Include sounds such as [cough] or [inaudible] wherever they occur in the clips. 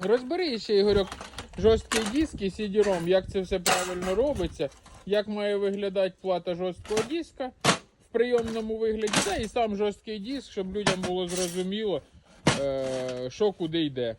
Розбери ще, Ігорьок, жорсткий диск і CD-ROM, як це все правильно робиться, як має виглядати плата жорсткого диска в прийомному вигляді, та і сам жорсткий диск, щоб людям було зрозуміло, е, що куди йде.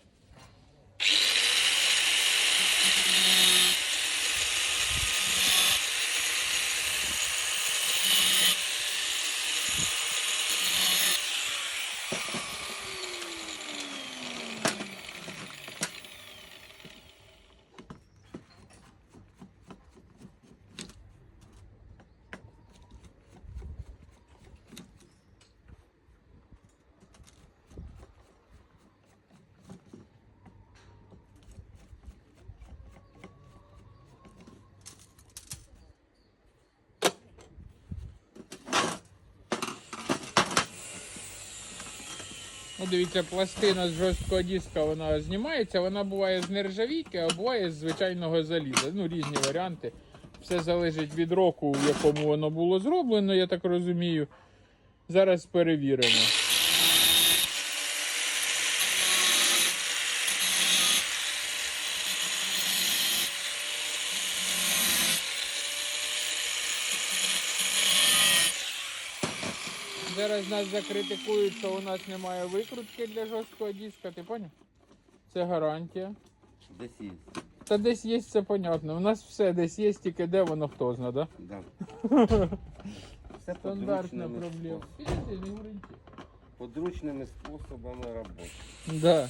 Ну, дивіться, пластина з жорсткого диска вона знімається, вона буває з нержавійки, а буває з звичайного заліза. Ну, різні варіанти. Все залежить від року, в якому воно було зроблено, я так розумію. Зараз перевіримо. Зараз нас закритикують, що у нас немає викрутки для жорсткого диска, ти поняв? Це гарантія. Десь є. Та десь є, це понятно. У нас все десь є, тільки де воно хто зна, да? Да. [laughs] Все Стандартна подручними проблема. Підійди, не. Подручними способами роботи. Да.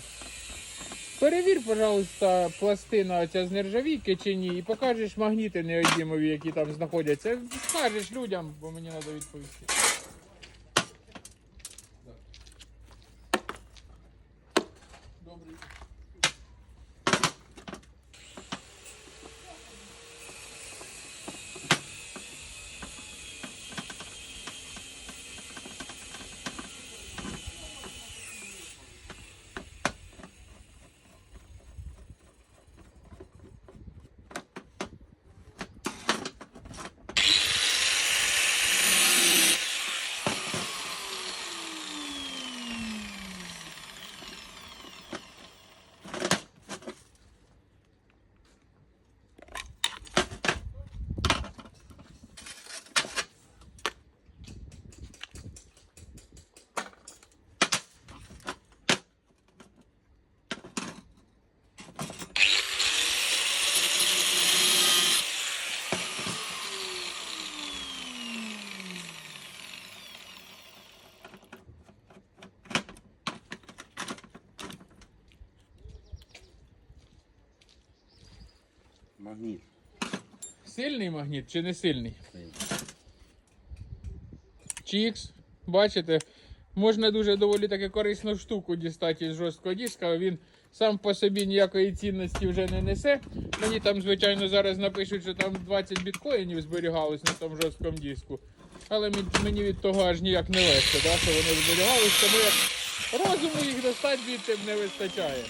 Перевір, пожалуйста, пластина оця з нержавійки чи ні, і покажеш магніти неодімові, які там знаходяться. Скажеш людям, бо мені треба відповісти. Магніт. Сильний магніт чи не сильний? Чікс, бачите, можна дуже доволі таки корисну штуку дістати з жорсткого диска. Він сам по собі ніякої цінності вже не несе. Мені там, звичайно, зараз напишуть, що там 20 біткоїнів зберігалось на тому жорсткому диску. Але мені від того аж ніяк не легше, да, що вони зберігались, тому як розуму їх достати звідти не вистачає.